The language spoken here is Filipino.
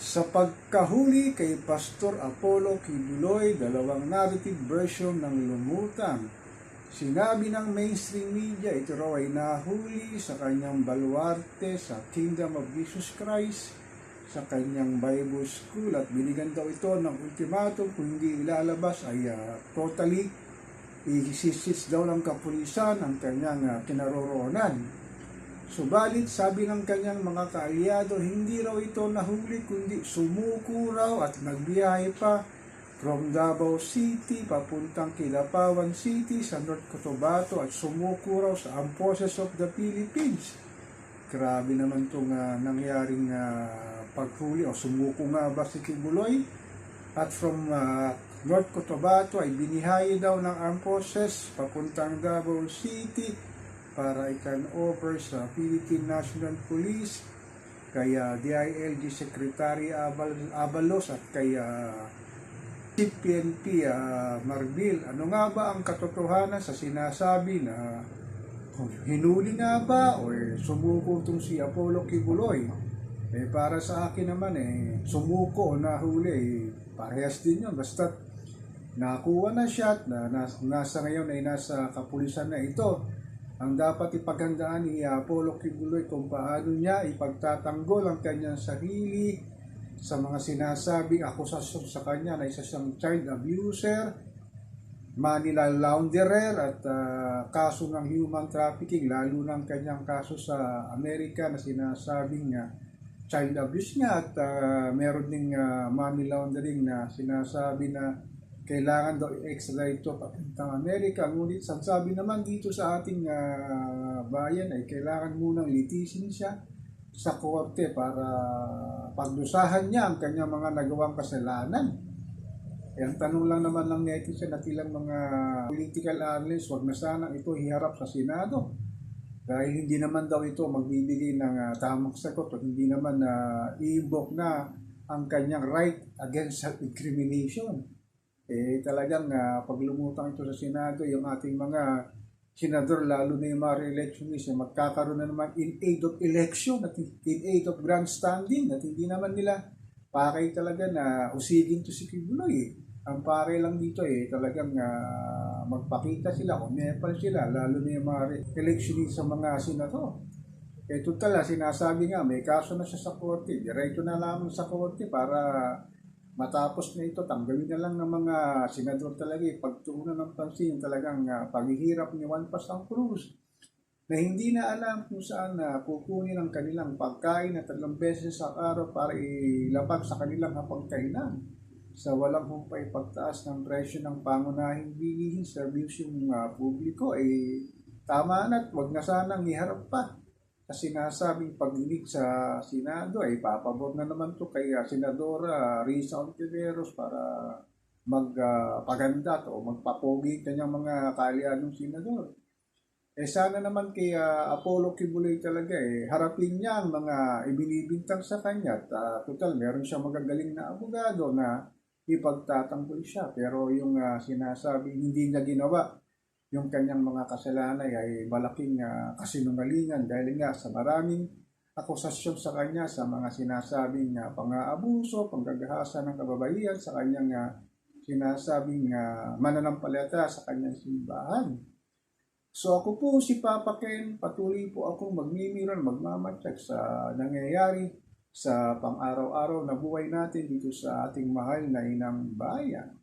Sa pagkahuli kay Pastor Apollo Kibuloy, dalawang narrative version ng lumutang. Sinabi ng mainstream media ito raw ay nahuli sa kanyang baluarte sa Kingdom of Jesus Christ sa kanyang Bible School at binigyan daw ito ng ultimatum kung hindi ilalabas ay ah, totally isisis daw ng kapulisan ang kanyang ah, kinaroroonan. Subalit sabi ng kanyang mga kaalyado, hindi raw ito nahuli kundi sumuko raw at nagbiyahe pa from Davao City papuntang Kilapawan City sa North Cotabato at sumuko raw sa Forces of the Philippines. Grabe naman itong ah, nangyaring ah, paghuli o sumuko nga ba si Kibuloy? At from ah, North Cotabato ay binihaye daw ng Forces papuntang Davao City para i-turn over sa Philippine National Police kay ah, DILG Secretary Abal- Abalos at kay ah, Chief PNP ah, Marbil. Ano nga ba ang katotohanan sa sinasabi na hinuli nga ba o eh, sumuko itong si Apollo Kibuloy? Eh para sa akin naman eh, sumuko o nahuli eh, parehas din yun. Basta nakuha na siya at na, nas- nasa ngayon ay nasa kapulisan na ito. Ang dapat ipaghandaan ni Apollo Kibuloy kung paano niya ipagtatanggol ang kanyang sarili sa mga sinasabing akusasyon sa kanya na isa siyang child abuser, money launderer at ah, kaso ng human trafficking, lalo ng kanyang kaso sa Amerika na sinasabing nga child abuse nga at ah, meron ding ah, money laundering na sinasabi na kailangan daw i-extradite ito papuntang Amerika. Ngunit sabi naman dito sa ating ah, bayan ay kailangan munang litisin siya sa korte para pagdusahan niya ang kanyang mga nagawang kasalanan. Eh, ang tanong lang naman ng netizen at ilang mga political analysts, wag na sana ito hiharap sa Senado. Dahil hindi naman daw ito magbibigay ng ah, tamang sagot o hindi naman na i-invoke na ang kanyang right against self-incrimination. Eh talagang uh, pag lumutang ito sa Senado, yung ating mga senador, lalo na yung mga re-electionist, eh, magkakaroon na naman in aid of election at in aid of grandstanding at hindi naman nila pakay talaga na usigin to si Kibuloy. eh. Ang pare lang dito eh, talagang ah, magpakita sila, umepal sila, lalo na yung mga re- electionist sa mga senador. Eh, total, ah, sinasabi nga, may kaso na siya sa korte. Diretso na lamang sa korte para matapos na ito, tanggalin na lang ng mga senador talaga, eh, pagtuunan ng pansin talagang ah, paghihirap ni Juan Pasang Cruz na hindi na alam kung saan na kukunin ang kanilang pagkain na tatlong beses sa araw para ilapag sa kanilang hapagkainan. Sa walang humpay pagtaas ng presyo ng pangunahing bilihin sa serbisyong uh, publiko. Ay tama na at wag na sanang iharap pa kasi sinasabing pagdinig sa Senado ay papabor na naman to kay uh, Senadora Risa Ontiveros para magpaganda o magpapogi kanyang mga kaalianong senador. Eh sana naman kay ah, Apollo Kibuloy talaga eh, harapin niya ang mga ibinibintang sa kanya. At ah, total, meron siya magagaling na abogado na ipagtatanggol siya. Pero yung ah, sinasabi hindi niya ginawa, yung kanyang mga kasalanan ay malaking ah, kasinungalingan dahil nga sa maraming akusasyon sa kanya sa mga sinasabing uh, pang-aabuso, panggagahasa ng kababaihan sa kanyang ah, sinasabing uh, mananampalataya sa kanyang simbahan. So ako po si Papa Ken, patuloy po akong magmimiran, magmamatsyag sa nangyayari sa pang-araw-araw na buhay natin dito sa ating mahal na inang bayan.